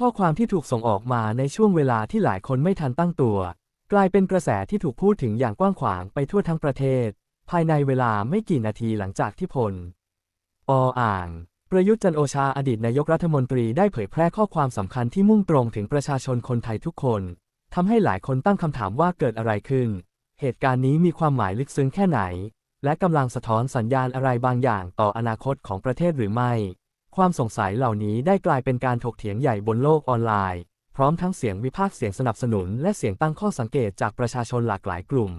ข้อความที่ถูกส่งออกมาในช่วงเวลาที่หลายคนไม่ทันตั้งตัว กลายเป็นกระแสที่ถูกพูดถึงอย่างกว้างขวางไปทั่วทั้งประเทศ ภายในเวลาไม่กี่นาทีหลังจากที่พล ออ่าง ประยุทธ์จันโอชาอดีตนายกรัฐมนตรีได้เผยแพร่ข้อความสำคัญที่มุ่งตรงถึงประชาชนคนไทยทุกคนทำให้หลายคนตั้งคำถามว่าเกิดอะไรขึ้น เหตุการณ์นี้มีความหมายลึกซึ้งแค่ไหน และกำลังสะท้อนสัญญาณอะไรบางอย่างต่ออนาคตของประเทศหรือไม่ ความสงสัยเหล่านี้ได้กลายเป็นการถกเถียงใหญ่บนโลกออนไลน์ พร้อมทั้งเสียงวิพากษ์เสียงสนับสนุน และเสียงตั้งข้อสังเกตจากประชาชนหลากหลายกลุ่ม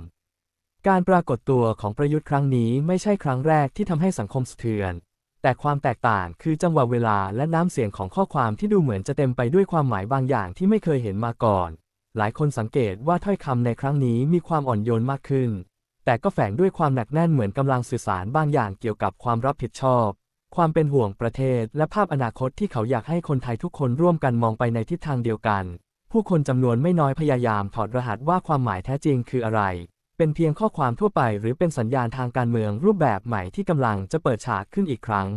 การปรากฏตัวของประยุทธ์ครั้งนี้ไม่ใช่ครั้งแรกที่ทำให้สังคมสะเทือน แต่ความแตกต่างคือจังหวะเวลาและน้ำเสียงของข้อความที่ดูเหมือนจะเต็มไปด้วยความหมายบางอย่างที่ไม่เคยเห็นมาก่อน หลายคนสังเกตว่าถ้อยคำในครั้งนี้มีความอ่อนโยนมากขึ้น แต่ก็แฝงด้วยความหนักแน่นเหมือนกำลังสื่อสารบางอย่างเกี่ยวกับความรับผิดชอบ ความเป็นห่วงประเทศ และภาพอนาคตที่เขาอยากให้คนไทยทุกคนร่วมกันมองไปในทิศทางเดียวกัน ผู้คนจำนวนไม่น้อยพยายามถอดรหัสว่าความหมายแท้จริงคืออะไร เป็นเพียงข้อความทั่วไปหรือเป็นสัญญาณทางการเมืองรูปแบบใหม่ที่กำลังจะเปิดฉากขึ้นอีกครั้ง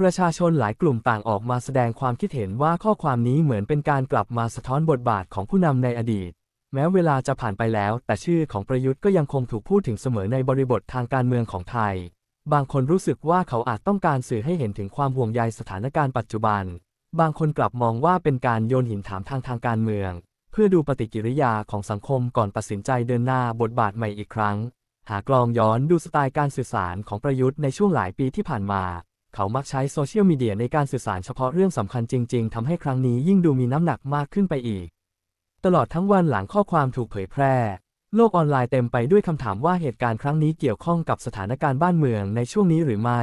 ประชาชนหลายกลุ่มต่างออกมาแสดงความคิดเห็นว่าข้อความนี้เหมือนเป็นการกลับมาสะท้อนบทบาทของผู้นำในอดีตแม้เวลาจะผ่านไปแล้ว แต่ชื่อของประยุทธ์ก็ยังคงถูกพูดถึงเสมอในบริบททางการเมืองของไทย บางคนรู้สึกว่าเขาอาจต้องการสื่อให้เห็นถึงความห่วงใยสถานการณ์ปัจจุบัน บางคนกลับมองว่าเป็นการโยนหินถามทางทางการเมือง เพื่อดูปฏิกิริยาของสังคมก่อนตัดสินใจเดินหน้าบทบาทใหม่อีกครั้ง หากลองย้อนดูสไตล์การสื่อสารของประยุทธ์ในช่วงหลายปีที่ผ่านมา เขามักใช้โซเชียลมีเดียในการสื่อสารเฉพาะเรื่องสำคัญจริง ๆทำให้ครั้งนี้ยิ่งดูมีน้ำหนักมากขึ้นไปอีก ตลอดทั้งวันหลังข้อความถูกเผยแพร่ โลกออนไลน์เต็มไปด้วยคำถามว่าเหตุการณ์ครั้งนี้เกี่ยวข้องกับสถานการณ์บ้านเมืองในช่วงนี้หรือไม่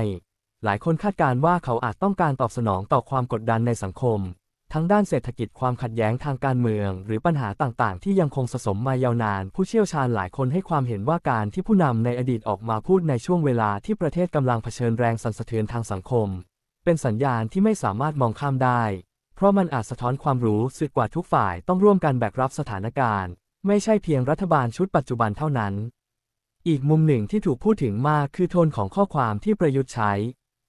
หลายคนคาดการณ์ว่าเขาอาจต้องการตอบสนองต่อความกดดันในสังคม ทั้งด้านเศรษฐกิจความขัดแย้งทางการเมือง หรือปัญหาต่างๆ ที่ยังคงสะสมมายาวนาน ผู้เชี่ยวชาญหลายคนให้ความเห็นว่าการที่ผู้นำในอดีตออกมาพูดในช่วงเวลาที่ประเทศกำลังเผชิญแรงสั่นสะเทือนทางสังคม เป็นสัญญาณที่ไม่สามารถมองข้ามได้ เพราะมันอาจสะท้อนความรู้สึกกว่าทุกฝ่ายต้องร่วมกันแบกรับสถานการณ์ ไม่ใช่เพียงรัฐบาลชุดปัจจุบันเท่านั้น อีกมุมหนึ่งที่ถูกพูดถึงมากคือโทนของข้อความที่ประยุทธ์ใช้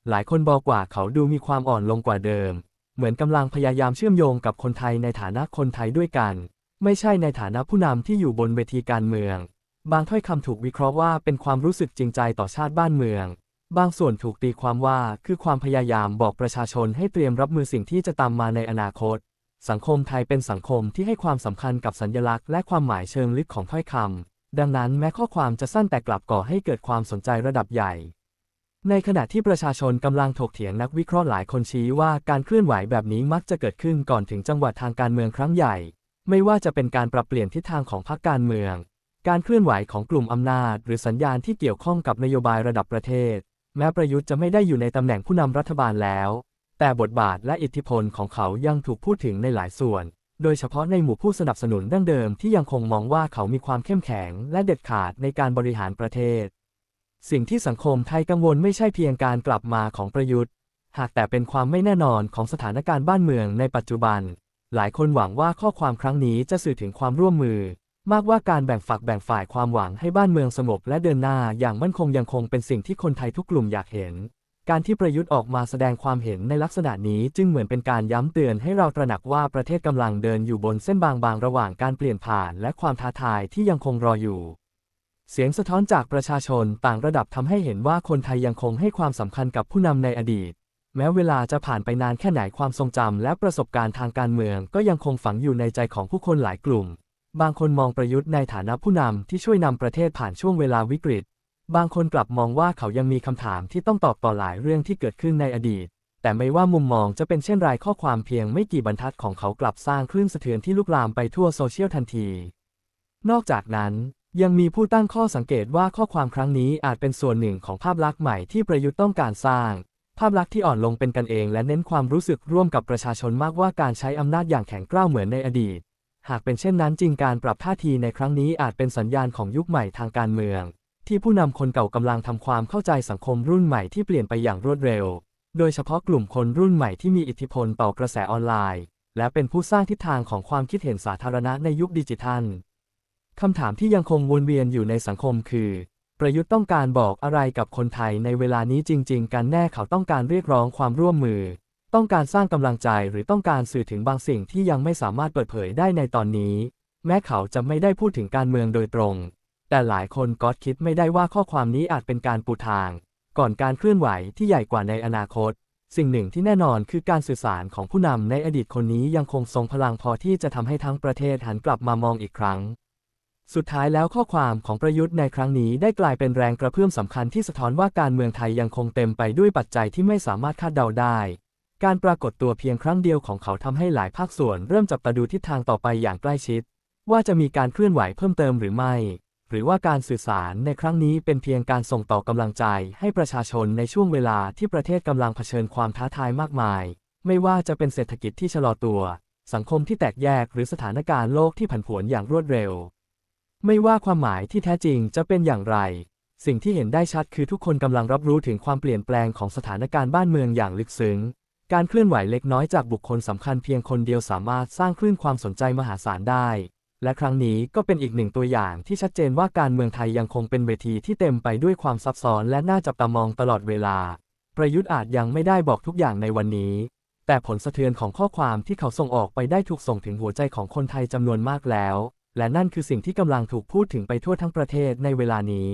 หลายคนบอกว่าเขาดูมีความอ่อนลงกว่าเดิม เหมือนกำลังพยายามเชื่อมโยงกับคนไทยในฐานะคนไทยด้วยกัน ไม่ใช่ในฐานะผู้นำที่อยู่บนเวทีการเมือง บางถ้อยคำถูกวิเคราะห์ว่าเป็นความรู้สึกจริงใจต่อชาติบ้านเมือง บางส่วนถูกตีความว่าคือความพยายามบอกประชาชนให้เตรียมรับมือสิ่งที่จะตามมาในอนาคต สังคมไทยเป็นสังคมที่ให้ความสำคัญกับสัญลักษณ์และความหมายเชิงลึกของถ้อยคำ ดังนั้นแม้ข้อความจะสั้นแต่กลับก่อให้เกิดความสนใจระดับใหญ่ ในขณะที่ประชาชนกำลังถกเถียงนักวิเคราะห์หลายคนชี้ว่าการเคลื่อนไหวแบบนี้มักจะเกิดขึ้นก่อนถึงจังหวัดทางการเมืองครั้งใหญ่ ไม่ว่าจะเป็นการปรับเปลี่ยนทิศทางของพรรคการเมือง การเคลื่อนไหวของกลุ่มอำนาจ หรือสัญญาณที่เกี่ยวข้องกับนโยบายระดับประเทศ แม้ประยุทธ์จะไม่ได้อยู่ในตำแหน่งผู้นำรัฐบาลแล้ว แต่บทบาทและอิทธิพลของเขายังถูกพูดถึงในหลายส่วน โดยเฉพาะในหมู่ผู้สนับสนุนดั้งเดิมที่ยังคงมองว่าเขามีความเข้มแข็งและเด็ดขาดในการบริหารประเทศ สิ่งที่สังคมไทยกังวลไม่ใช่เพียงการกลับมาของประยุทธ์ หากแต่เป็นความไม่แน่นอนของสถานการณ์บ้านเมืองในปัจจุบัน หลายคนหวังว่าข้อความครั้งนี้จะสื่อถึงความร่วมมือ มากว่าการแบ่งฝักแบ่งฝ่ายความหวังให้บ้านเมืองสงบและเดินหน้าอย่างมั่นคงยังคงเป็นสิ่งที่คนไทยทุกกลุ่มอยากเห็น การที่ประยุทธ์ออกมาแสดงความเห็นในลักษณะนี้จึงเหมือนเป็นการย้ำเตือนให้เราตระหนักว่าประเทศกำลังเดินอยู่บนเส้นบางๆ ระหว่างการเปลี่ยนผ่านและความท้าทายที่ยังคงรออยู่ เสียงสะท้อนจากประชาชนต่างระดับทำให้เห็นว่าคนไทยยังคงให้ความสำคัญกับผู้นำในอดีต แม้เวลาจะผ่านไปนานแค่ไหนความทรงจำและประสบการณ์ทางการเมือง ก็ยังคงฝังอยู่ในใจของผู้คนหลายกลุ่ม บางคนมองประยุทธ์ในฐานะผู้นำที่ช่วยนำประเทศผ่านช่วงเวลาวิกฤต บางคนกลับมองว่าเขายังมีคำถามที่ต้องตอบต่อหลายเรื่องที่เกิดขึ้นในอดีต แต่ไม่ว่ามุมมองจะเป็นเช่นไรข้อความเพียงไม่กี่บรรทัดของเขากลับสร้างคลื่นสะเทือนที่ลุกลามไปทั่วโซเชียลทันที นอกจากนั้นยังมีผู้ตั้งข้อสังเกตว่าข้อความครั้งนี้อาจเป็นส่วนหนึ่งของภาพลักษณ์ใหม่ที่ประยุทธ์ต้องการสร้าง ภาพลักษณ์ที่อ่อนลงเป็นกันเองและเน้นความรู้สึกร่วมกับประชาชนมากว่าการใช้อำนาจอย่างแข็งกร้าวเหมือนในอดีต หากเป็นเช่นนั้นจริงการปรับท่าทีในครั้งนี้อาจเป็นสัญญาณของยุคใหม่ทางการเมือง ที่ผู้นำคนเก่ากำลังทำความเข้าใจสังคมรุ่นใหม่ที่เปลี่ยนไปอย่างรวดเร็ว โดยเฉพาะกลุ่มคนรุ่นใหม่ที่มีอิทธิพลต่อกระแสออนไลน์ และเป็นผู้สร้างทิศทางของความคิดเห็นสาธารณะในยุคดิจิทัลคำถามที่ยังคงวนเวียนอยู่ในสังคมคือ ประยุทธ์ต้องการบอกอะไรกับคนไทยในเวลานี้จริง ๆ กันแน่เขาต้องการเรียกร้องความร่วมมือ ต้องการสร้างกำลังใจหรือต้องการสื่อถึงบางสิ่งที่ยังไม่สามารถเปิดเผยได้ในตอนนี้ แม้เขาจะไม่ได้พูดถึงการเมืองโดยตรง แต่หลายคนก็คิดไม่ได้ว่าข้อความนี้อาจเป็นการปูทาง ก่อนการเคลื่อนไหวที่ใหญ่กว่าในอนาคต สิ่งหนึ่งที่แน่นอนคือการสื่อสารของผู้นำในอดีตคนนี้ยังคงทรงพลังพอที่จะทำให้ทั้งประเทศหันกลับมามองอีกครั้ง สุดท้ายแล้วข้อความของประยุทธ์ในครั้งนี้ได้กลายเป็นแรงกระเพื่อมสำคัญที่สะท้อนว่าการเมืองไทยยังคงเต็มไปด้วยปัจจัยที่ไม่สามารถคาดเดาได้การปรากฏตัวเพียงครั้งเดียวของเขาทำให้หลายภาคส่วนเริ่มจับตาดูทิศทางต่อไปอย่างใกล้ชิด ว่าจะมีการเคลื่อนไหวเพิ่มเติมหรือไม่ หรือว่าการสื่อสารในครั้งนี้เป็นเพียงการส่งต่อกำลังใจให้ประชาชนในช่วงเวลาที่ประเทศกำลังเผชิญความท้าทายมากมาย ไม่ว่าจะเป็นเศรษฐกิจที่ชะลอตัว สังคมที่แตกแยกหรือสถานการณ์โลกที่ผันผวนอย่างรวดเร็ว ไม่ว่าความหมายที่แท้จริงจะเป็นอย่างไร สิ่งที่เห็นได้ชัดคือทุกคนกำลังรับรู้ถึงความเปลี่ยนแปลงของสถานการณ์บ้านเมืองอย่างลึกซึ้ง การเคลื่อนไหวเล็กน้อยจากบุคคลสำคัญเพียงคนเดียวสามารถสร้างคลื่นความสนใจมหาศาลได้ และครั้งนี้ก็เป็นอีกหนึ่งตัวอย่างที่ชัดเจนว่าการเมืองไทยยังคงเป็นเวทีที่เต็มไปด้วยความซับซ้อนและน่าจับตามองตลอดเวลา ประยุทธ์อาจยังไม่ได้บอกทุกอย่างในวันนี้ แต่ผลสะเทือนของข้อความที่เขาส่งออกไปได้ถูกส่งถึงหัวใจของคนไทยจำนวนมากแล้ว และนั่นคือสิ่งที่กำลังถูกพูดถึงไปทั่วทั้งประเทศในเวลานี้